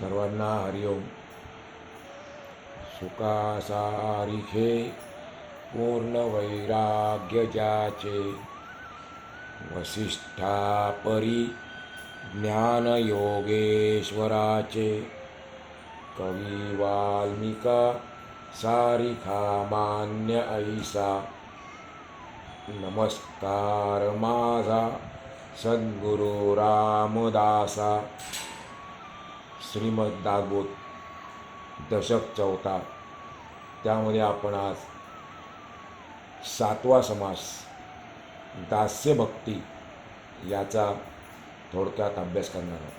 सर्वांना हरिओम सुखासारिखे पूर्ण वैराग्य ज्याचे वसिष्ठापरी ज्ञानयोगेश्वराचे कवी वाल्मिका सारिखा मान्य ऐसा. नमस्कार माझा सद्गुरु रामदासा. श्रीमद दागोत दशक चौथा. त्यामध्ये आपण आज सातवा समास दास्यभक्ती याचा थोडक्यात अभ्यास करणार आहोत.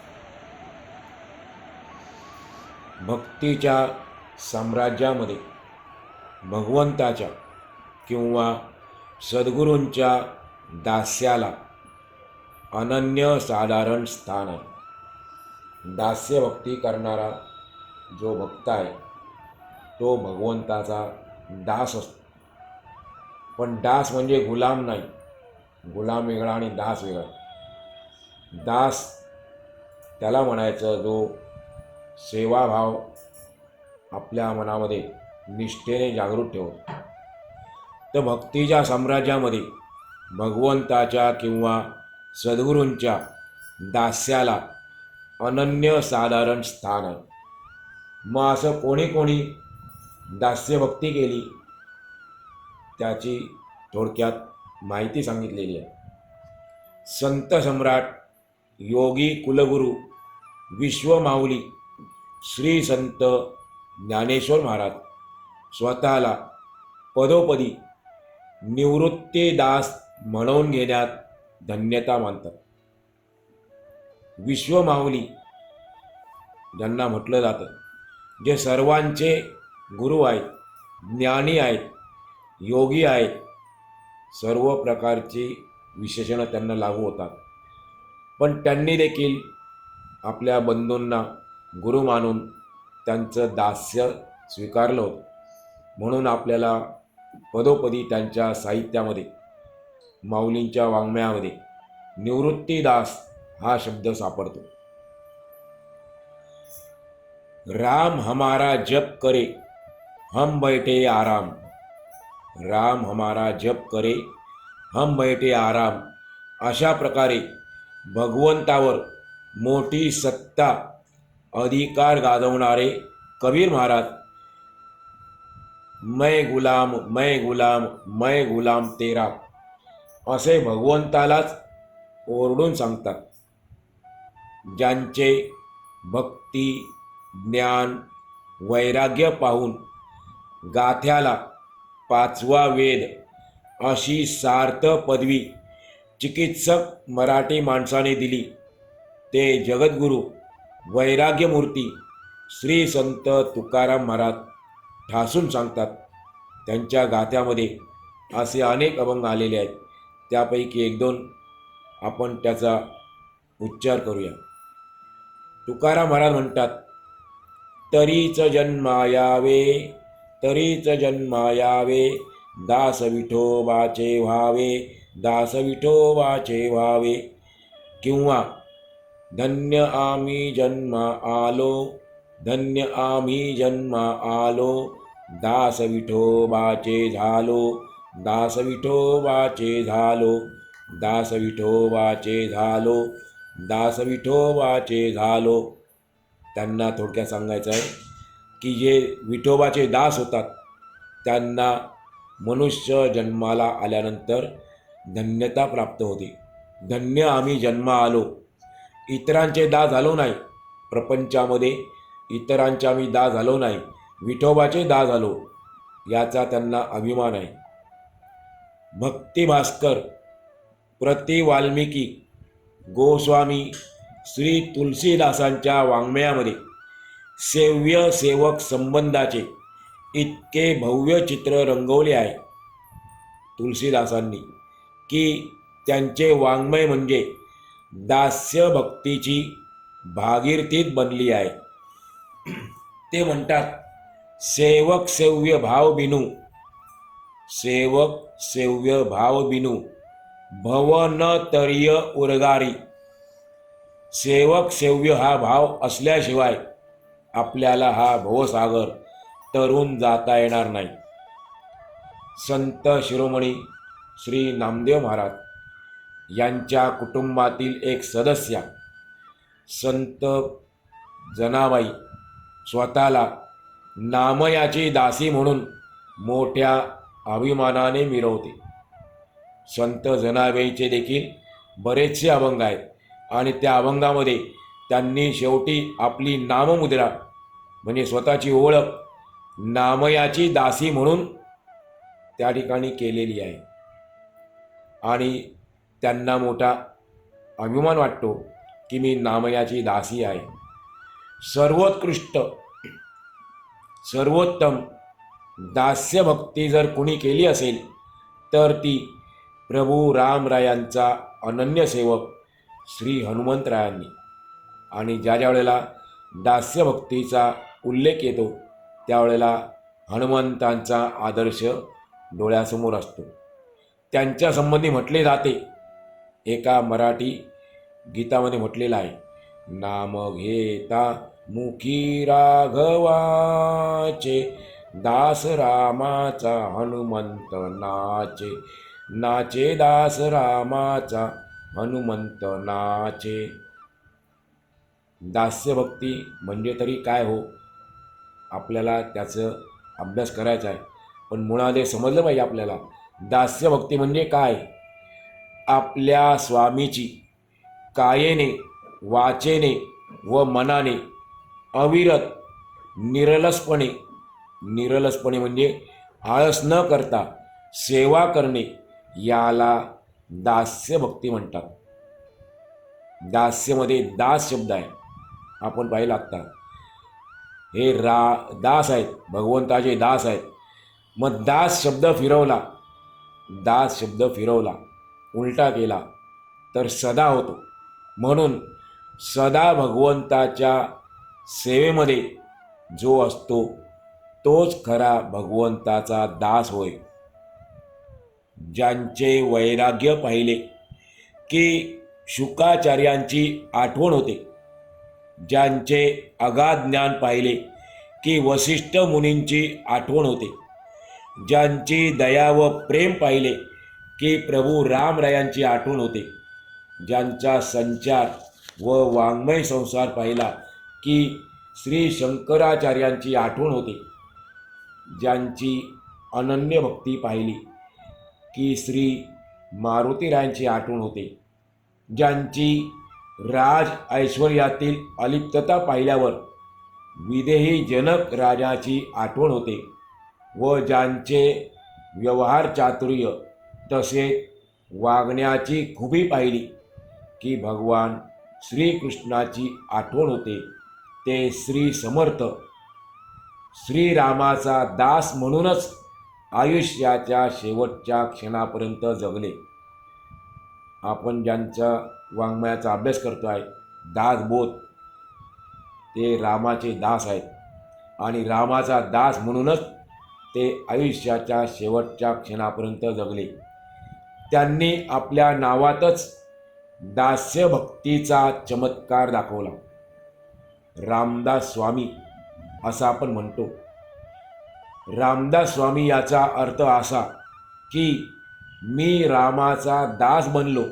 भक्तीच्या साम्राज्यामध्ये भगवंताच्या किंवा सद्गुरूंच्या दास्याला अनन्यसाधारण स्थान आहे. दास्यभक्ती करणारा जो भक्त आहे तो भगवंताचा दास असतो. पण दास म्हणजे गुलाम नाही. गुलाम वेगळा आणि दास वेगळा. दास त्याला म्हणायचं जो सेवाभाव आपल्या मनामध्ये निष्ठेने जागृत ठेवतो. तर भक्तीच्या साम्राज्यामध्ये भगवंताच्या किंवा सद्गुरूंच्या दास्याला अनन्यसाधारण स्थान. आहे मग असं कोणी कोणी दास्यभक्ती केली त्याची थोडक्यात माहिती सांगितलेली आहे. संत सम्राट योगी कुलगुरू विश्वमाऊली श्री संत ज्ञानेश्वर महाराज स्वतःला पदोपदी निवृत्तीदास म्हणवून घेण्यात धन्यता मानतात. विश्वमाऊली ज्यांना म्हटलं जातं. जे सर्वांचे गुरु आहेत ज्ञानी आहेत योगी आहेत सर्व प्रकारची विशेषणं त्यांना लागू होतात. पण त्यांनी देखील आपल्या बंधूंना गुरु मानून त्यांचं दास्य स्वीकारलं होतं. म्हणून आपल्याला पदोपदी त्यांच्या साहित्यामध्ये माऊलींच्या वाङ्मयामध्ये निवृत्तीदास हा शब्द सापडतो. राम हमारा जप करे हम बैठे आराम. राम हमारा जप करे हम बैठे आराम. अशा प्रकारे भगवंतावर मोठी सत्ता अधिकार गाजवणारे कबीर महाराज मै गुलाम मै गुलाम मै गुलाम तेरा असे भगवंतालाच ओरडून सांगतात. ज्यांचे भक्ती ज्ञान वैराग्य पाहून गाथ्याला पाचवा वेद अशी सार्थ पदवी चिकित्सक मराठी माणसाने दिली. ते जगद्गुरू वैराग्यमूर्ती श्री संत तुकाराम महाराज ठासून सांगतात त्यांच्या गाथ्यामध्ये असे अनेक अभंग आलेले आहेत. त्यापैकी एक दोन आपण त्याचा उच्चार करूया. तुकाराम महाराज म्हणतात तरीच जन्मायावे तरीच जन्मायावे दास विठोबाचे व्हावे दास विठोबाचे व्हावे. किंवा धन्य आम्ही जन्म आलो धन्य आम्ही जन्म आलो दास विठोबाचे झालो दास विठोबाचे झालो दास विठोबाचे झालो. दास विठोबाचे झालो त्यांना थोडक्यात सांगायचं आहे की जे विठोबाचे दास होतात त्यांना मनुष्य जन्माला आल्यानंतर धन्यता प्राप्त होते. धन्य आम्ही जन्म आलो. इतरांचे दास झालो नाही. प्रपंचामध्ये इतरांचे आम्ही दास झालो नाही. विठोबाचे दास झालो. याचा त्यांना अभिमान आहे. भक्ती भास्कर प्रति वाल्मिकी गोस्वामी श्री तुलसीदासांच्या वाङ्मयामध्ये सेव्य सेवक संबंधाचे इतके भव्य चित्र रंगवले आहे तुलसीदासांनी की त्यांचे वाङ्मय म्हणजे दास्य भक्तीची भागीरथीत बनली आहे. ते म्हणतात सेवक सेव्य भाव बिनू सेवक सेव्य भाव बिनू भवन तरीय उरगारी. सेवक सेव्य हा भाव असल्याशिवाय आपल्याला हा भवसागर तरून जाता येणार नाही. संत शिरोमणी श्री नामदेव महाराज यांच्या कुटुंबातील एक सदस्या संत जनाबाई स्वतःला नामयाची दासी म्हणून मोठ्या अभिमानाने मिरवते. संत जनाबाईचे देखील बरेचसे अभंग आहेत. आणि त्या अभंगामध्ये त्यांनी शेवटी आपली नाममुद्रा म्हणजे स्वतःची ओळख नामयाची दासी म्हणून त्या ठिकाणी केलेली आहे. आणि त्यांना मोठा अभिमान वाटतो की मी नामयाची दासी आहे. सर्वोत्कृष्ट सर्वोत्तम दास्यभक्ती जर कुणी केली असेल तर ती प्रभू रामरायांचा अनन्य सेवक श्री हनुमंतरायांनी. आणि ज्या ज्या वेळेला दास्यभक्तीचा उल्लेख येतो त्यावेळेला हनुमंतांचा आदर्श डोळ्यासमोर असतो. त्यांच्या संबंधी म्हटले जाते एका मराठी गीतामध्ये म्हटलेलं आहे नाम घेता मुखी राघवाचे दास रामाचा हनुमंत नाचे नाचे दास रामाचा हनुमंत नाचे. दास्यभक्ती म्हणजे तरी काय हो? आपल्याला त्याचं अभ्यास करायचा आहे. पण मुळामध्ये समजलं पाहिजे आपल्याला. दास्यभक्ती म्हणजे काय? आपल्या स्वामीची कायेने वाचेने व मनाने अविरत निरलसपणे. निरलसपणे म्हणजे आळस न करता सेवा करणे. याला दास्य भक्ती म्हणतात. दास्यमध्ये दास शब्द आहे. आपण पाहिलं आत्ता हे रा दास आहेत. भगवंताचे दास आहेत. मग दास शब्द फिरवला. दास शब्द फिरवला. उलटा केला. तर सदा होतो. म्हणून सदा भगवंताच्या सेवेमध्ये जो असतो तोच खरा भगवंताचा दास होय. ज्यांचे वैराग्य पाहिले की शुकाचार्यांची आठवण होते. ज्यांचे अगाध ज्ञान पाहिले की वसिष्ठ मुनींची आठवण होते. ज्यांची दया व प्रेम पाहिले की प्रभू रामरायांची आठवण होते. ज्यांचा संचार व वाङ्मय संसार पाहिला की श्री शंकराचार्यांची आठवण होते. ज्यांची अनन्य भक्ती पाहिली की श्री मारुतीरायांची आठवण होते ज्यांची राज ऐश्वर्यातील अलिप्तता पाहिल्यावर विदेही जनक राजाची आठवण होते व ज्यांचे व्यवहार चातुर्य तसेच वागण्याची खुबी पाहिली की भगवान श्रीकृष्णाची आठवण होते. ते श्री समर्थ श्रीरामाचा दास म्हणूनच आयुष्याच्या शेवटच्या क्षणापर्यंत जगले आपण ज्यांचा वाङ्मयाचा अभ्यास करतो आहे दासबोध ते रामाचे दास आहेत. आणि रामाचा दास म्हणूनच ते आयुष्याच्या शेवटच्या क्षणापर्यंत जगले. त्यांनी आपल्या नावातच दास्यभक्तीचा चमत्कार दाखवला. रामदास स्वामी असं आपण म्हणतो. रामदास स्वामी याचा अर्थ असा की मी रामाचा दास बनलो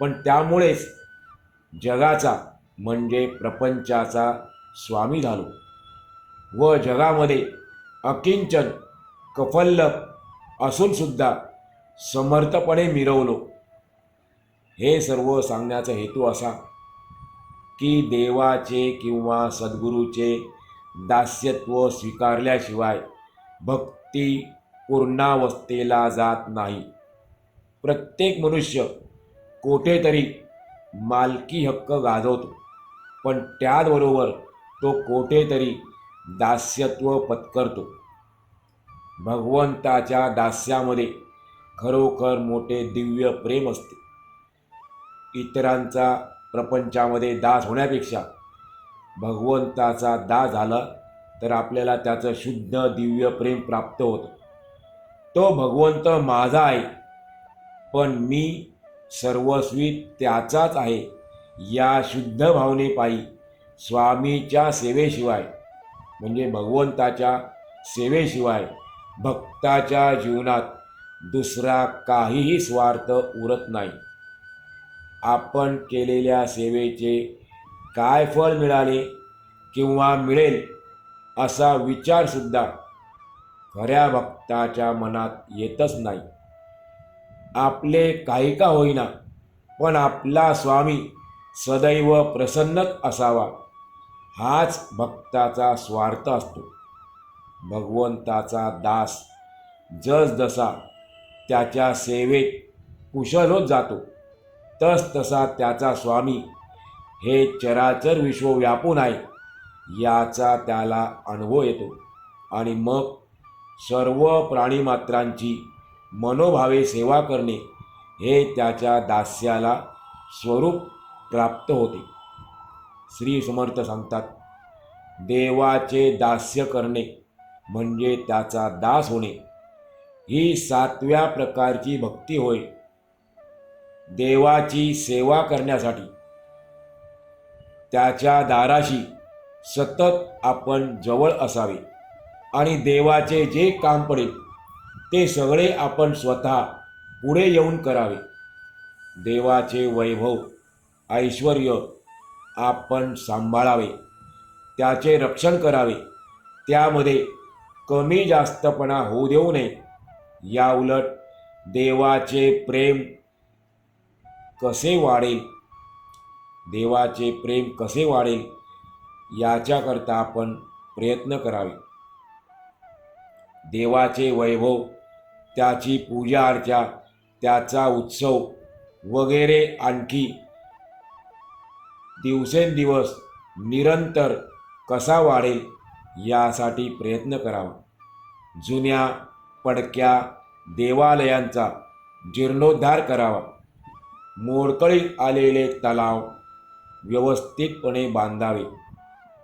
पण त्यामुळेच जगाचा म्हणजे प्रपंचाचा स्वामी झालो. व जगामध्ये अकिंचन कफल्ल असूनसुद्धा समर्थपणे मिरवलो. हे सर्व सांगण्याचा हेतू असा की देवाचे किंवा सद्गुरूचे दास्यत्व स्वीकारल्याशिवाय भक्ती पूर्णावस्थेला जात नाही. प्रत्येक मनुष्य कोठेतरी मालकी हक्क गाजवतो पण त्याचबरोबर तो कोठेतरी दास्यत्व पत्करतो. भगवंताच्या दास्यामध्ये खरोखर मोठे दिव्य प्रेम असते. इतरांचा प्रपंचामध्ये दास होण्यापेक्षा भगवंताचा दास झाला तर आपल्याला त्याचं शुद्ध दिव्य प्रेम प्राप्त होतं. तो भगवंत माझा आहे पण मी सर्वस्वी त्याचाच आहे या शुद्ध भावनेपायी स्वामीच्या सेवेशिवाय म्हणजे भगवंताच्या सेवेशिवाय भक्ताच्या जीवनात दुसरा काहीही स्वार्थ उरत नाही. आपण केलेल्या सेवेचे काय फळ मिळाले किंवा मिळेल असा विचारसुद्धा खऱ्या भक्ताच्या मनात येतच नाही. आपले काही का होईना पण आपला स्वामी सदैव प्रसन्नच असावा हाच भक्ताचा स्वार्थ असतो. भगवंताचा दास जसजसा त्याच्या सेवेत कुशल होत जातो तस तसा त्याचा स्वामी हे चराचर विश्व व्यापून आहे याचा त्याला अनुभव येतो. आणि मग सर्व प्राणीमात्रांची मनोभावे सेवा करणे हे त्याच्या दास्याला स्वरूप प्राप्त होते. श्री समर्थ सांगतात देवाचे दास्य करणे म्हणजे त्याचा दास होणे. ही सातव्या प्रकारची भक्ती होय. देवाची सेवा करण्यासाठी त्याच्या दाराशी सतत आपण जवळ असावे आणि देवाचे जे काम पडेल ते सगळे आपण स्वतः पुढे येऊन करावे. देवाचे वैभव ऐश्वर आपण सांभाळावे त्याचे रक्षण करावे त्यामध्ये कमी जास्तपणा होऊ देऊ नये. याउलट देवाचे प्रेम कसे वाढेल? देवाचे प्रेम कसे वाढेल? याच्याकरता आपण प्रयत्न करावे. देवाचे वैभव त्याची पूजा अर्चा त्याचा उत्सव वगैरे आणखी दिवसेंदिवस निरंतर कसा वाढेल यासाठी प्रयत्न करावा. जुन्या पडक्या देवालयांचा जीर्णोद्धार करावा. मोडकळीत आलेले तलाव व्यवस्थितपणे बांधावे.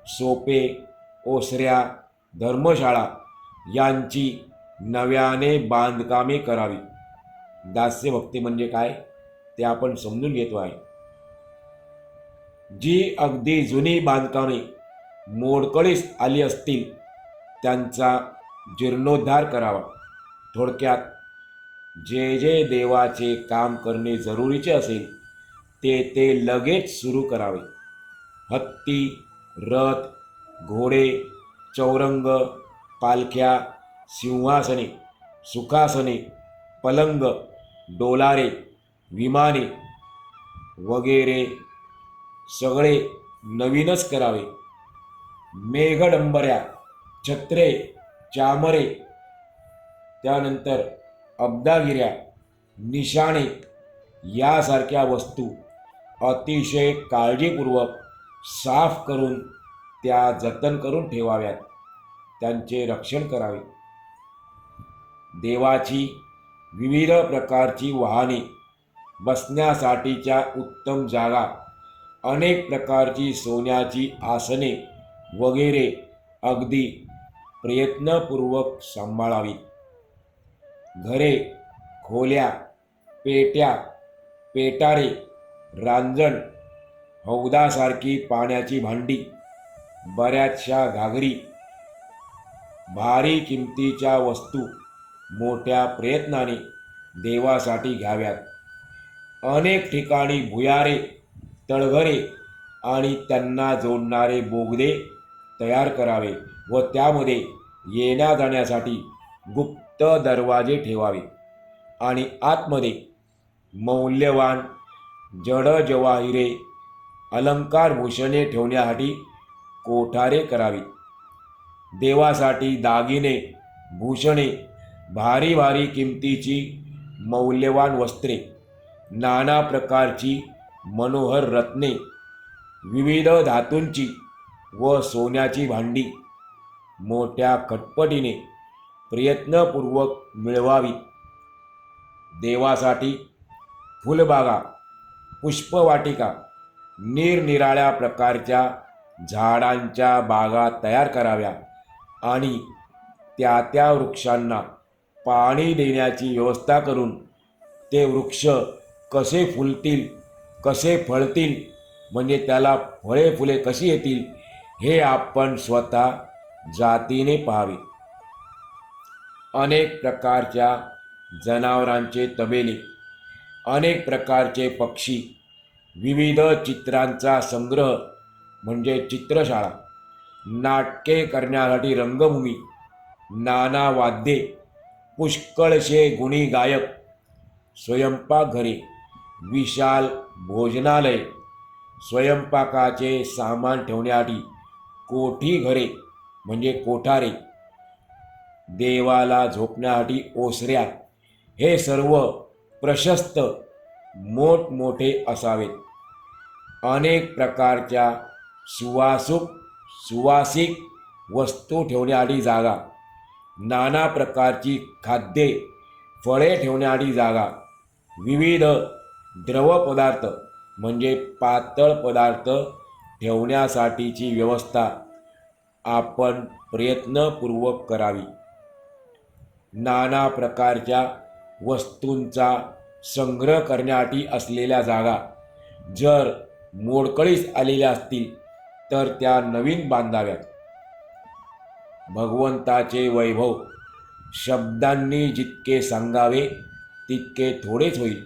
सोपे ओसऱ्या धर्मशाळा यांची नव्याने बांधकामे करावी. दास्यभक्ती म्हणजे काय? ते आपण समजून घेतो आहे. जी अगदी जुनी बांधकामे मोडकळीस आली असतील त्यांचा जीर्णोद्धार करावा. थोडक्यात जे जे देवाचे काम करणे जरुरीचे असेल ते ते लगेच सुरू करावे. हत्ती रथ घोडे चौरंग पालख्या सिंहासने सुखासने पलंग डोलारे विमाने वगैरे सगळे नवीनच करावे. मेघडंबऱ्या छत्रे चामरे त्यानंतर अब्दागिऱ्या निशाणे यासारख्या वस्तू अतिशय काळजीपूर्वक साफ करून त्या जतन करून ठेवाव्यात. त्यांचे रक्षण करावे. देवाची विविध प्रकारची वाहने बसण्यासाठीच्या उत्तम जागा अनेक प्रकारची सोन्याची आसने वगैरे अगदी प्रयत्नपूर्वक सांभाळावी. घरे खोल्या पेट्या पेटारे रांजण हौदासारखी पाण्याची भांडी बऱ्याचशा घागरी भारी किमतीच्या वस्तू मोठ्या प्रयत्नाने देवासाठी घ्याव्यात. अनेक ठिकाणी भुयारे तळघरे आणि त्यांना जोडणारे बोगदे तयार करावे व त्यामध्ये येण्या जाण्यासाठी गुप्त दरवाजे ठेवावे आणि आतमध्ये मौल्यवान जड जवाहिरे अलंकार भूषणे ठेवण्यासाठी कोठारे करावी. देवासाठी दागिने भूषणे भारी भारी किमतीची मौल्यवान वस्त्रे नाना प्रकारची मनोहर रत्ने विविध धातूंची व सोन्याची भांडी मोठ्या खटपटीने प्रयत्नपूर्वक मिळवावी. देवासाठी फुलबागा पुष्पवाटिका निरनिराळ्या प्रकारच्या झाडांच्या बागा तयार कराव्या आणि त्या त्या वृक्षांना पाणी देण्याची व्यवस्था करून ते वृक्ष कसे फुलतील कसे फळतील म्हणजे त्याला फळे फुले कशी येतील हे आपण स्वतः जातीने पाहावे. अनेक प्रकारच्या जनावरांचे तबेले अनेक प्रकारचे पक्षी विविध चित्रांचा संग्रह म्हणजे चित्रशाळा. नाटके करण्यासाठी रंगभूमी नाना वाद्ये पुष्कळशे गुणी गायक स्वयंपाकघरे विशाल भोजनालय स्वयंपाकाचे सामान ठेवण्यासाठी कोठी घरे म्हणजे कोठारे. देवाला झोपण्यासाठी ओसऱ्या हे सर्व प्रशस्त मोठमोठे असावेत. अनेक प्रकारच्या सुवासूक सुवासिक वस्तू ठेवण्याआधी जागा. नाना प्रकारची खाद्ये फळे ठेवण्याआधी जागा. विविध द्रवपदार्थ म्हणजे पातळ पदार्थ ठेवण्यासाठीची व्यवस्था आपण प्रयत्नपूर्वक करावी. नाना प्रकारच्या वस्तूंचा संग्रह करण्यासाठी असलेल्या जागा. जर मोडकळीस आलेल्या असतील तर त्या नवीन बांधाव्यात. भगवंताचे वैभव शब्दांनी जितके सांगावे तितके थोडेच होईल.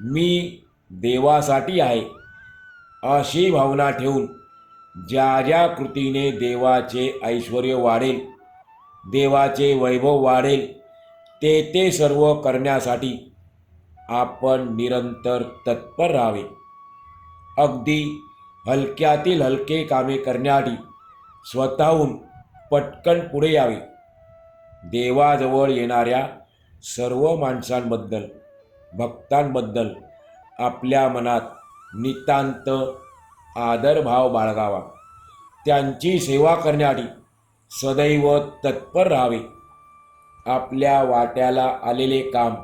मी देवासाठी आहे अशी भावना ठेवून ज्या ज्या कृतीने देवाचे ऐश्वर वाढेल देवाचे वैभव वाढेल ते ते सर्व करण्यासाठी आपण निरंतर तत्पर राहावे. अगदी हलक्यातील हलके कामे करण्यासाठी स्वतःहून पटकन पुढे यावे. देवाजवळ येणाऱ्या सर्व माणसांबद्दल भक्तांबद्दल आपल्या मनात नितांत आदरभाव बाळगावा. त्यांची सेवा करण्यासाठी सदैव तत्पर राहावे. आपल्या वाट्याला आलेले काम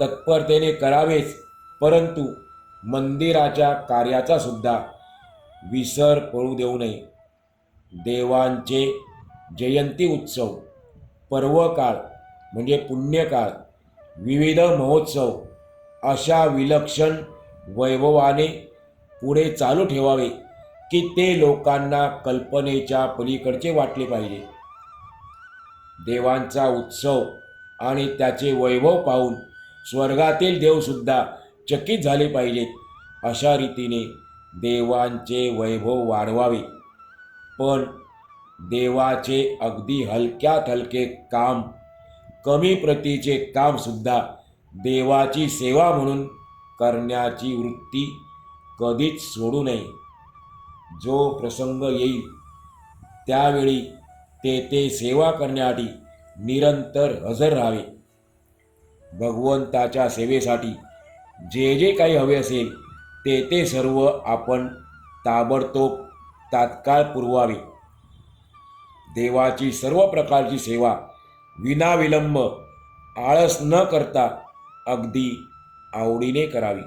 तत्परतेने करावेच परंतु मंदिराच्या कार्याचा सुद्धा विसर पडू देऊ नये. देवांचे जयंती उत्सव पर्वकाळ म्हणजे पुण्यकाळ विविध महोत्सव अशा विलक्षण वैभवाने पुढे चालू ठेवावे की ते लोकांना कल्पनेच्या पलीकडचे वाटले पाहिजे. देवांचा उत्सव आणि त्याचे वैभव पाहून स्वर्गातील देवसुद्धा चकित झाले पाहिजेत. अशा रीतीने देवांचे वैभव वाढवावे. पण देवाचे अगदी हलक्यात हलके काम कमी प्रतीचे कामसुद्धा देवाची सेवा म्हणून करण्याची वृत्ती कधीच सोडू नये. जो प्रसंग येईल त्यावेळी ते ते सेवा करण्यासाठी निरंतर हजर राहावे. भगवंताच्या सेवेसाठी जे जे काही हवे असेल ते ते सर्व आपण ताबडतोब तात्काळ पुरवावे. देवाची सर्व प्रकारची सेवा विनाविलंब आळस न करता अगदी आवडीने करावी.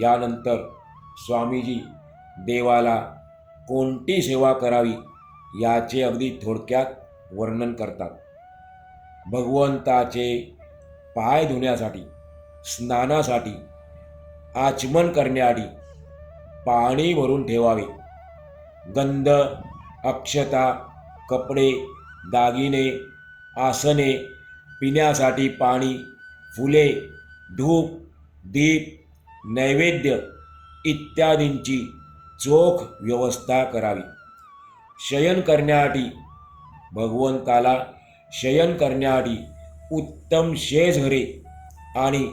यानंतर स्वामीजी देवाला कोणती सेवा करावी याचे अगदी थोडक्यात वर्णन करतात. भगवंताचे पाय धुण्यासाठी स्नानासाठी आचमन करण्याआधी पाणी भरून ठेवावे. गंध अक्षता कपडे दागिने आसने पिण्यासाठी पाणी फुले धूप दीप नैवेद्य इत्यादींची चोख व्यवस्था करावी. शयन करण्यासाठी भगवंताला शयन करण्यासाठी उत्तम शेजघरे आणि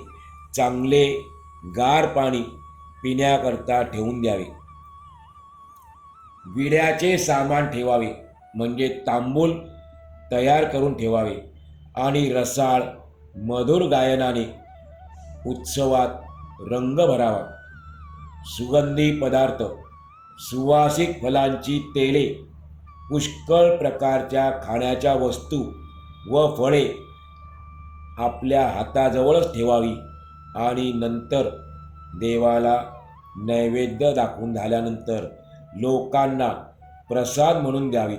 चांगले गार पाणी पिण्याकरता ठेवून द्यावे. विड्याचे सामान ठेवावे म्हणजे तांबूल तयार करून ठेवावे आणि रसाळ मधुर गायनाने उत्सवात रंग भरावा. सुगंधी पदार्थ सुवासिक फलांची तेले पुष्कळ प्रकारच्या खाण्याच्या वस्तू व फळे आपल्या हाताजवळच ठेवावी. आणि नंतर देवाला नैवेद्य दाखवून झाल्यानंतर लोकांना प्रसाद म्हणून द्यावी.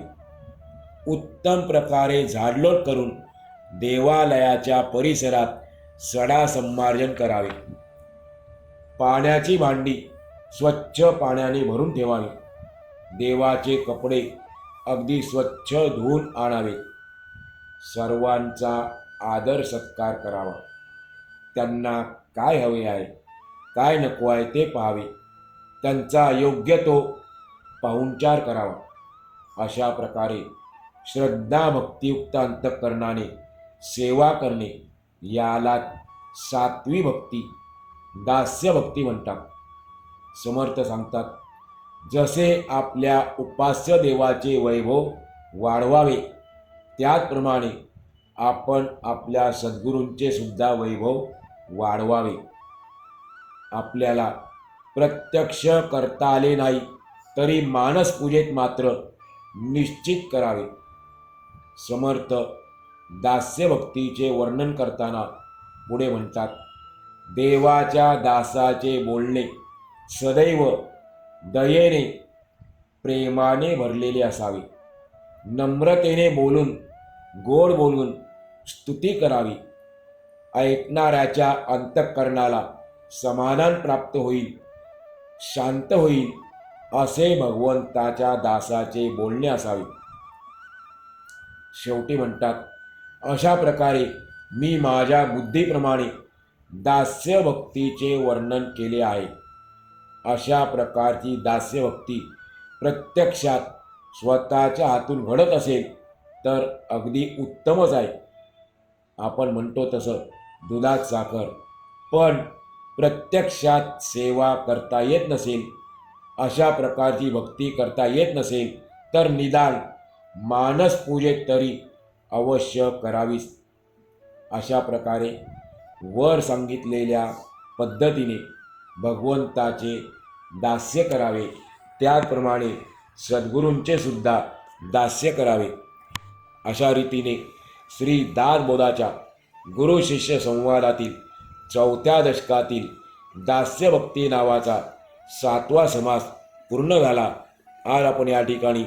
उत्तम प्रकारे झाडलोट करून देवालयाच्या परिसरात सडा संमार्जन करावे. पाण्याची भांडी स्वच्छ पाण्याने भरून ठेवावी. देवाचे कपडे अगदी स्वच्छ धुवून आणावे. सर्वांचा आदर सत्कार करावा. त्यांना काय हवे आहे? काय नको आहे ते पाहावे. त्यांचा योग्य तो पाहुणचार करावा. अशा प्रकारे श्रद्धा भक्तियुक्त अंतकरणाने सेवा करणे याला सात्वी भक्ती दास्य भक्ती म्हणतात. समर्थ सांगतात जसे आपल्या उपास्य देवाचे वैभव वाढवावे त्याचप्रमाणे आपण आपल्या सद्गुरूंचे सुद्धा वैभव वाढवावे. आपल्याला प्रत्यक्ष करता आले नाही तरी मानस पूजेत मात्र निश्चित करावे. समर्थ दास्यभक्तीचे वर्णन करताना पुढे म्हणतात देवाच्या दासाचे बोलणे सदैव दयेने प्रेमाने भरलेले असावे. नम्रतेने बोलून गोड बोलून स्तुती करावी. ऐकणाऱ्याच्या अंतःकरणाला समाधान प्राप्त होईल शांत होईल असे भगवंताच्या दासाचे बोलणे असावे. शेवटी म्हणतात अशा प्रकारे मी माझ्या बुद्धीप्रमाणे दास्यभक्तीचे वर्णन केले आहे. अशा प्रकारची दास्यभक्ती प्रत्यक्षात स्वतःच्या हातून घडत असेल तर अगदी उत्तमच आहे. आपण म्हणतो तसं. दुधात साखर. पण प्रत्यक्षात सेवा करता येत नसेल अशा प्रकारची भक्ती करता येत नसेल तर निदान मानस पूजेत तरी अवश्य करावीच अशा प्रकारे वर सांगितलेल्या पद्धतीने भगवंताचे दास्य करावे. त्याचप्रमाणे सद्गुरूंचे सुद्धा दास्य करावे. अशा रीतीने श्री दासबोधाच्या गुरु शिष्य संवादातील चौथ्या दशकातील दास्यभक्ती नावाचा सातवा समास पूर्ण झाला. आज आपण या ठिकाणी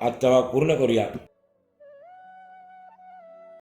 आजचा भाग पूर्ण करूया.